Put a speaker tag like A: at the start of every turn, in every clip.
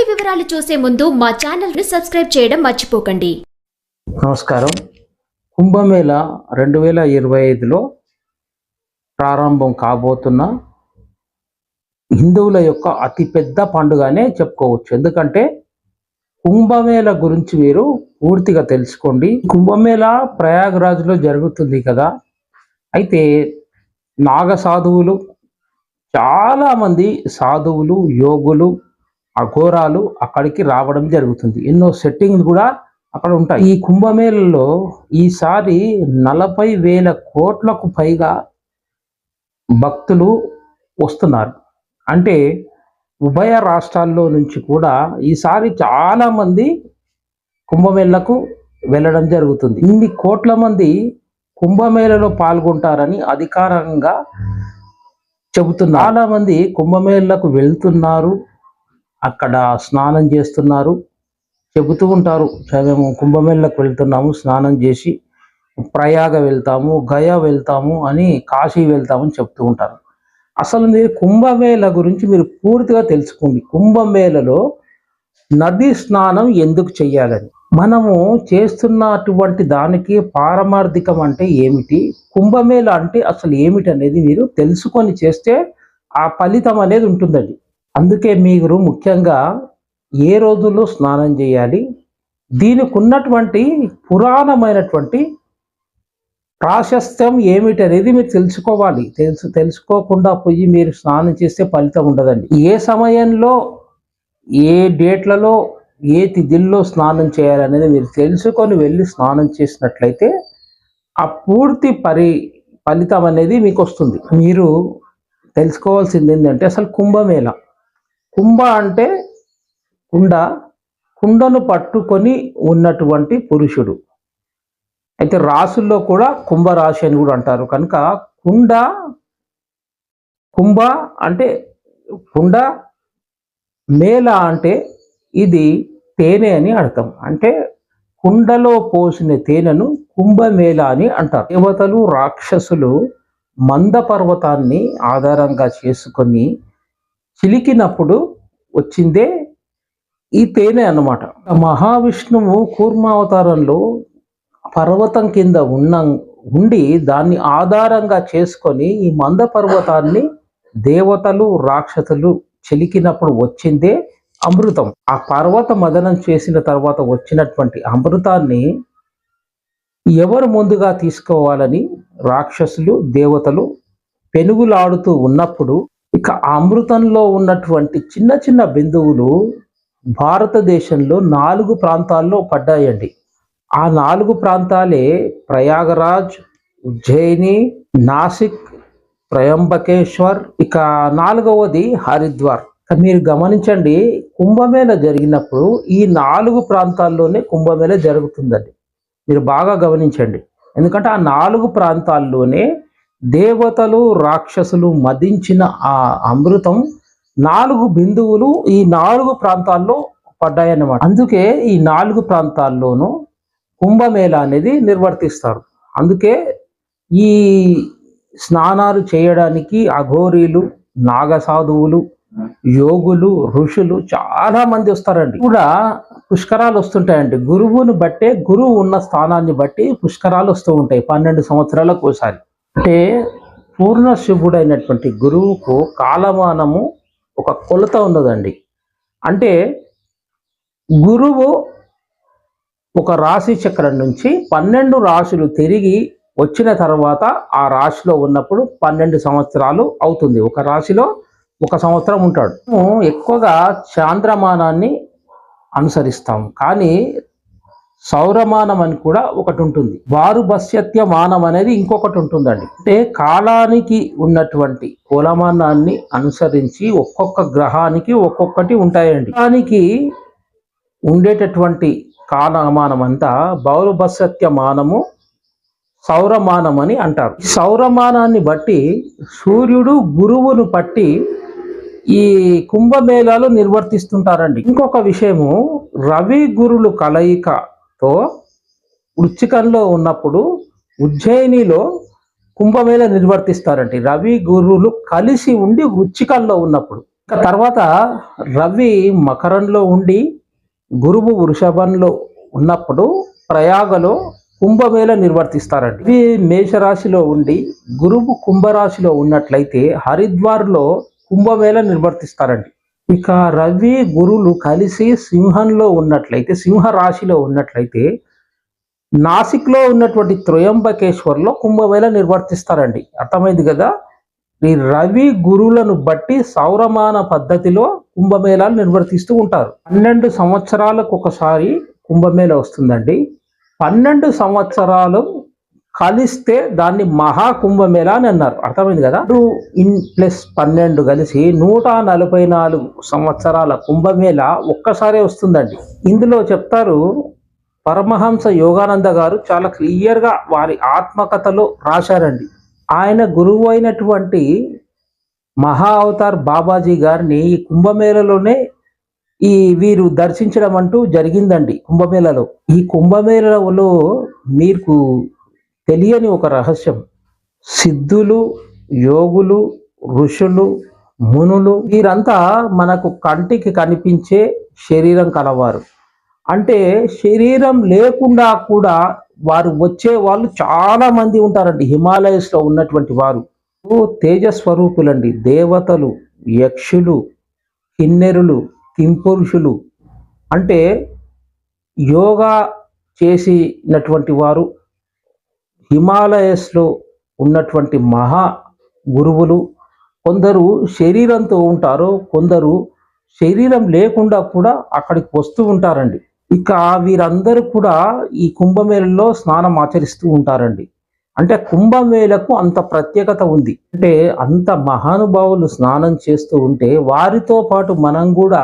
A: పూర్తి వివరాలు చూసే ముందు మా ఛానల్ని సబ్స్క్రైబ్ చేయడం మర్చిపోకండి.
B: నమస్కారం. కుంభమేళ రెండు వేల ఇరవై ఐదులో ప్రారంభం కాబోతున్న హిందువుల యొక్క అతిపెద్ద పండుగనే చెప్పుకోవచ్చు. ఎందుకంటే కుంభమేళ గురించి మీరు పూర్తిగా తెలుసుకోండి. కుంభమేళ ప్రయాగరాజ్లో జరుగుతుంది కదా. అయితే నాగ సాధువులు చాలామంది సాధువులు యోగులు అఘోరాలు అక్కడికి రావడం జరుగుతుంది. ఎన్నో సెట్టింగ్లు కూడా అక్కడ ఉంటాయి. ఈ కుంభమేళలో ఈసారి నలభై వేల కోట్లకు పైగా భక్తులు వస్తున్నారు. అంటే ఉభయ రాష్ట్రాల్లో నుంచి కూడా ఈసారి చాలా మంది కుంభమేళకు వెళ్ళడం జరుగుతుంది. ఇన్ని కోట్ల మంది కుంభమేళలో పాల్గొంటారని అధికారంగా చెబుతున్నారు. చాలా మంది కుంభమేళకు వెళ్తున్నారు. అక్కడ స్నానం చేస్తున్నారు. చెబుతూ ఉంటారు. మేము కుంభమేళకు వెళ్తున్నాము. స్నానం చేసి ప్రయాగ వెళ్తాము గయా వెళ్తాము అని కాశీ వెళ్తామని చెప్తూ ఉంటారు. అసలు మీరు కుంభమేళ గురించి మీరు పూర్తిగా తెలుసుకోండి. కుంభమేళలో నది స్నానం ఎందుకు చేయాలని మనము చేస్తున్నటువంటి దానికి పారమార్థికం అంటే ఏమిటి? కుంభమేళ అంటే అసలు ఏమిటి అనేది మీరు తెలుసుకొని చేస్తే ఆ ఫలితం అనేది ఉంటుందండి. అందుకే మీరు ముఖ్యంగా ఏ రోజుల్లో స్నానం చేయాలి? దీనికి ఉన్నటువంటి పురాణమైనటువంటి ప్రాశస్త్యం ఏమిటి అనేది మీరు తెలుసుకోవాలి. తెలుసు తెలుసుకోకుండా పోయి మీరు స్నానం చేస్తే ఫలితం ఉండదండి. ఏ సమయంలో ఏ డేట్లలో ఏ తిథిల్లో స్నానం చేయాలనేది మీరు తెలుసుకొని వెళ్ళి స్నానం చేసినట్లయితే ఆ పూర్తి పరి ఫలితం అనేది మీకు వస్తుంది. మీరు తెలుసుకోవాల్సింది ఏంటంటే అసలు కుంభమేళ. కుంభ అంటే కుండ. కుండను పట్టుకొని ఉన్నటువంటి పురుషుడు. అయితే రాసుల్లో కూడా కుంభరాశి అని కూడా అంటారు. కనుక కుండ కుంభ అంటే కుండ మేళ అంటే ఇది తేనె అని అర్థం. అంటే కుండలో పోసిన తేనెను కుంభమేళ అని అంటారు. దేవతలు రాక్షసులు మంద పర్వతాన్ని ఆధారంగా చేసుకొని చిలికినప్పుడు వచ్చిందే ఈ తేనె అన్నమాట. మహావిష్ణువు కూర్మావతారంలో పర్వతం కింద ఉన్న ఉండి దాన్ని ఆధారంగా చేసుకొని ఈ మంద పర్వతాన్ని దేవతలు రాక్షసులు చిలికినప్పుడు వచ్చిందే అమృతం. ఆ పర్వత మదనం చేసిన తర్వాత వచ్చినటువంటి అమృతాన్ని ఎవరు ముందుగా తీసుకోవాలని రాక్షసులు దేవతలు పెనుగులాడుతూ ఉన్నప్పుడు ఇక అమృతంలో ఉన్నటువంటి చిన్న చిన్న బిందువులు భారతదేశంలో నాలుగు ప్రాంతాల్లో పడ్డాయండి. ఆ నాలుగు ప్రాంతాలే ప్రయాగరాజ్ ఉజ్జయిని నాసిక్ ప్రయంబకేశ్వర్ ఇక నాలుగవది హరిద్వార్. మీరు గమనించండి కుంభమేళ జరిగినప్పుడు ఈ నాలుగు ప్రాంతాల్లోనే కుంభమేళ జరుగుతుందండి. మీరు బాగా గమనించండి. ఎందుకంటే ఆ నాలుగు ప్రాంతాల్లోనే దేవతలు రాక్షసులు మదించిన ఆ అమృతం నాలుగు బిందువులు ఈ నాలుగు ప్రాంతాల్లో పడ్డాయన్నమాట. అందుకే ఈ నాలుగు ప్రాంతాల్లోనూ కుంభమేళ అనేది నిర్వర్తిస్తారు. అందుకే ఈ స్నానాలు చేయడానికి అఘోరీలు నాగసాధువులు యోగులు ఋషులు చాలా మంది వస్తారండి. కూడా పుష్కరాలు వస్తుంటాయండి. గురువుని బట్టే గురువు ఉన్న స్థానాన్ని బట్టి పుష్కరాలు వస్తూ ఉంటాయి పన్నెండు సంవత్సరాలకు ఒకసారి. అంటే పూర్ణ శుభుడైనటువంటి గురువుకు కాలమానము ఒక కొలత ఉన్నదండి. అంటే గురువు ఒక రాశి చక్రం నుంచి పన్నెండు రాశులు తిరిగి వచ్చిన తర్వాత ఆ రాశిలో ఉన్నప్పుడు పన్నెండు సంవత్సరాలు అవుతుంది. ఒక రాశిలో ఒక సంవత్సరం ఉంటాడు. ఎక్కువగా చాంద్రమానాన్ని అనుసరిస్తాం. కానీ సౌరమానం అని కూడా ఒకటి ఉంటుంది వారు మానం అనేది ఇంకొకటి ఉంటుందండి. అంటే కాలానికి ఉన్నటువంటి కులమానాన్ని అనుసరించి ఒక్కొక్క గ్రహానికి ఒక్కొక్కటి ఉంటాయండి. దానికి ఉండేటటువంటి కాలమానం అంతా బౌరభస్యత్య మానము సౌరమానం అని అంటారు సౌరమానాన్ని బట్టి సూర్యుడు గురువును బట్టి ఈ కుంభమేళాలు నిర్వర్తిస్తుంటారండి. ఇంకొక విషయము రవి గురులు తో వృచ్చికంలో ఉన్నప్పుడు ఉజ్జయినిలో కుంభమేళ నిర్వర్తిస్తారండి. రవి గురువులు కలిసి ఉండి వృచ్చికంలో ఉన్నప్పుడు. తర్వాత రవి మకరంలో ఉండి గురువు వృషభంలో ఉన్నప్పుడు ప్రయాగలో కుంభమేళ నిర్వర్తిస్తారండి. ఇవి మేషరాశిలో ఉండి గురువు కుంభరాశిలో ఉన్నట్లయితే హరిద్వార్లో కుంభమేళ నిర్వర్తిస్తారండి. ఇక రవి గురులు కలిసి సింహంలో ఉన్నట్లయితే సింహ రాశిలో ఉన్నట్లయితే నాసిక్లో ఉన్నటువంటి త్రయంబకేశ్వర్లో కుంభమేళ నిర్వర్తిస్తారండి. అర్థమైంది కదా? ఈ రవి గురులను బట్టి సౌరమాన పద్ధతిలో కుంభమేళాలు నిర్వర్తిస్తూ ఉంటారు. పన్నెండు సంవత్సరాలకు ఒకసారి కుంభమేళ వస్తుందండి. పన్నెండు సంవత్సరాలు కలిస్తే దాన్ని మహా కుంభమేళ అని అన్నారు. అర్థమైంది కదా? టూ ఇన్ ప్లస్ పన్నెండు కలిసి నూట నలభై నాలుగు సంవత్సరాల కుంభమేళ ఒక్కసారే వస్తుందండి. ఇందులో చెప్తారు పరమహంస యోగానంద గారు చాలా క్లియర్గా వారి ఆత్మకథలో రాశారండి. ఆయన గురువు అయినటువంటి మహా అవతార్ బాబాజీ గారిని ఈ కుంభమేళలోనే ఈ వీరు దర్శించడం అంటూ జరిగిందండి కుంభమేళలో. ఈ కుంభమేళలో మీకు తెలియని ఒక రహస్యం. సిద్ధులు యోగులు ఋషులు మునులు వీరంతా మనకు కంటికి కనిపించే శరీరం కలవారు. అంటే శరీరం లేకుండా కూడా వారు వచ్చే వాళ్ళు చాలా మంది ఉంటారండి. హిమాలయస్లో ఉన్నటువంటి వారు. తేజస్వరూపులండి. దేవతలు యక్షులు కిన్నెరులు కింపురుషులు. అంటే యోగా చేసినటువంటి వారు హిమాలయస్లో ఉన్నటువంటి మహా గురువులు కొందరు శరీరంతో ఉంటారు కొందరు శరీరం లేకుండా కూడా అక్కడికి వస్తూ ఉంటారండి. ఇక వీరందరూ కూడా ఈ కుంభమేళలో స్నానం ఆచరిస్తూ ఉంటారండి. అంటే కుంభమేళకు అంత ప్రత్యేకత ఉంది. అంటే అంత మహానుభావులు స్నానం చేస్తూ ఉంటే వారితో పాటు మనం కూడా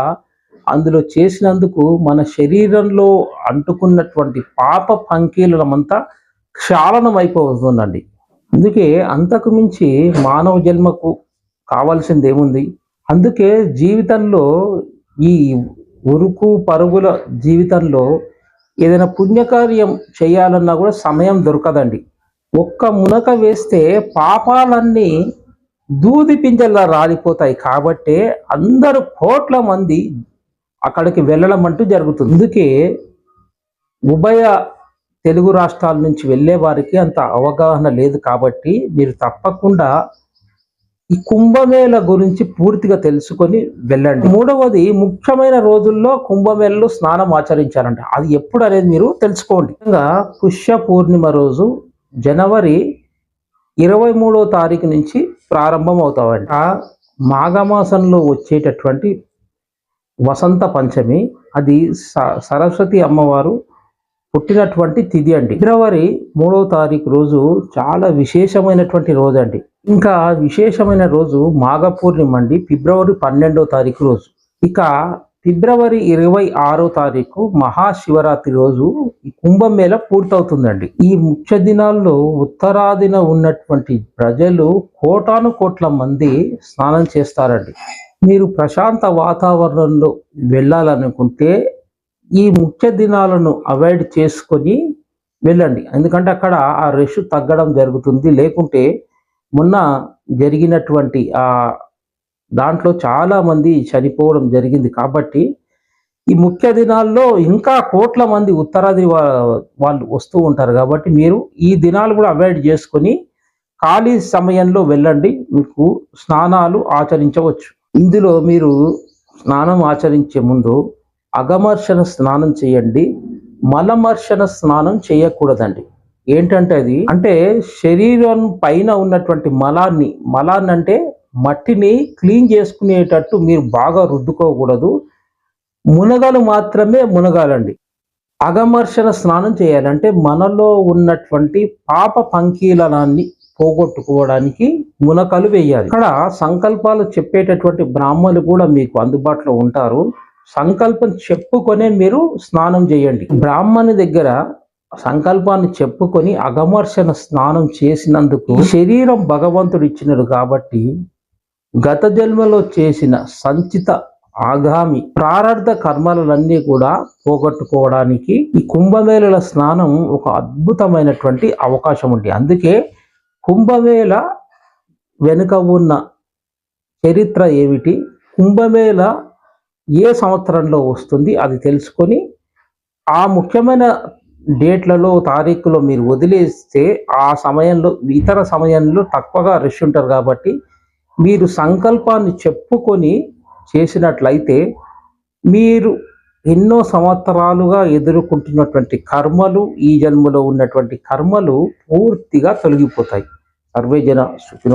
B: అందులో చేసినందుకు మన శరీరంలో అంటుకున్నటువంటి పాప పంకీలమంతా క్షాళనం అయిపోతుందండి. అందుకే అంతకు మించి మానవ జన్మకు కావాల్సింది ఏముంది అందుకే జీవితంలో ఈ ఉరుకు పరుగుల జీవితంలో ఏదైనా పుణ్యకార్యం చేయాలన్నా కూడా సమయం దొరకదండి. ఒక్క మునక వేస్తే పాపాలన్నీ దూది పింజల్లా రాలిపోతాయి కాబట్టే అందరూ కోట్ల మంది అక్కడికి వెళ్ళడం అంటూ జరుగుతుంది. అందుకే ఉభయ తెలుగు రాష్ట్రాల నుంచి వెళ్ళే వారికి అంత అవగాహన లేదు కాబట్టి మీరు తప్పకుండా ఈ కుంభమేళ గురించి పూర్తిగా తెలుసుకొని వెళ్ళండి. మూడవది ముఖ్యమైన రోజుల్లో కుంభమేళలో స్నానం ఆచరించాలంట. అది ఎప్పుడు అనేది మీరు తెలుసుకోండి. పుష్య పూర్ణిమ రోజు జనవరి ఇరవై మూడో తారీఖు నుంచి ప్రారంభం అవుతామంట మాఘమాసంలో వచ్చేటటువంటి వసంత పంచమి అది స- సరస్వతి అమ్మవారు పుట్టినటువంటి తిథి అండి. ఫిబ్రవరి మూడవ తారీఖు రోజు చాలా విశేషమైనటువంటి రోజు అండి. ఇంకా విశేషమైన రోజు మాఘ పూర్ణిమ అండి ఫిబ్రవరి పన్నెండో తారీఖు రోజు. ఇక ఫిబ్రవరి ఇరవై ఆరో తారీఖు మహాశివరాత్రి రోజు ఈ కుంభమేళ పూర్తవుతుందండి. ఈ ముఖ్య దినాల్లో ఉత్తరాదిన ఉన్నటువంటి ప్రజలు కోటాను కోట్ల మంది స్నానం చేస్తారండి. మీరు ప్రశాంత వాతావరణంలో వెళ్ళాలనుకుంటే ఈ ముఖ్య దినాలను అవాయిడ్ చేసుకొని వెళ్ళండి. ఎందుకంటే అక్కడ ఆ రష్ తగ్గడం జరుగుతుంది. లేకుంటే మొన్న జరిగినటువంటి ఆ దాంట్లో చాలామంది చనిపోవడం జరిగింది. కాబట్టి ఈ ముఖ్య దినాల్లో ఇంకా కోట్ల మంది ఉత్తరాది వాళ్ళు వస్తూ ఉంటారు. కాబట్టి మీరు ఈ దినాలు కూడా అవాయిడ్ చేసుకొని ఖాళీ సమయంలో వెళ్ళండి. మీకు స్నానాలు ఆచరించవచ్చు. ఇందులో మీరు స్నానం ఆచరించే ముందు అగమర్షణ స్నానం చేయండి మలమర్షణ స్నానం చేయకూడదండి. ఏంటంటే అది? అంటే శరీరం పైన ఉన్నటువంటి మలాన్ని మలాన్ని అంటే మట్టిని క్లీన్ చేసుకునేటట్టు మీరు బాగా రుద్దుకోకూడదు. మునగలు మాత్రమే మునగాలండి. అగమర్షణ స్నానం చేయాలంటే మనలో ఉన్నటువంటి పాప పంకీలనాన్ని పోగొట్టుకోవడానికి మునకలు వేయాలి. ఇక్కడ సంకల్పాలు చెప్పేటటువంటి బ్రాహ్మణులు కూడా మీకు అందుబాటులో ఉంటారు. సంకల్పం చెప్పుకొనే మీరు స్నానం చేయండి. బ్రాహ్మణి దగ్గర సంకల్పాన్ని చెప్పుకొని అగమర్షణ స్నానం చేసినందుకు శరీరం భగవంతుడు ఇచ్చినాడు కాబట్టి గత జన్మలో చేసిన సంచిత ఆగామి ప్రారంధ కర్మలన్నీ కూడా పోగొట్టుకోవడానికి ఈ కుంభమేళల స్నానం ఒక అద్భుతమైనటువంటి అవకాశం ఉంది. అందుకే కుంభమేళ వెనుక ఉన్న చరిత్ర ఏమిటి? కుంభమేళ ఏ సంవత్సరంలో వస్తుంది అది తెలుసుకొని ఆ ముఖ్యమైన డేట్లలో తారీఖులో మీరు వదిలేస్తే ఆ సమయంలో ఇతర సమయంలో తక్కువగా రష్ ఉంటారు కాబట్టి మీరు సంకల్పాన్ని చెప్పుకొని చేసినట్లయితే మీరు ఎన్నో సంవత్సరాలుగా ఎదుర్కొంటున్నటువంటి కర్మలు ఈ జన్మలో ఉన్నటువంటి కర్మలు పూర్తిగా తొలగిపోతాయి. సర్వేజన జన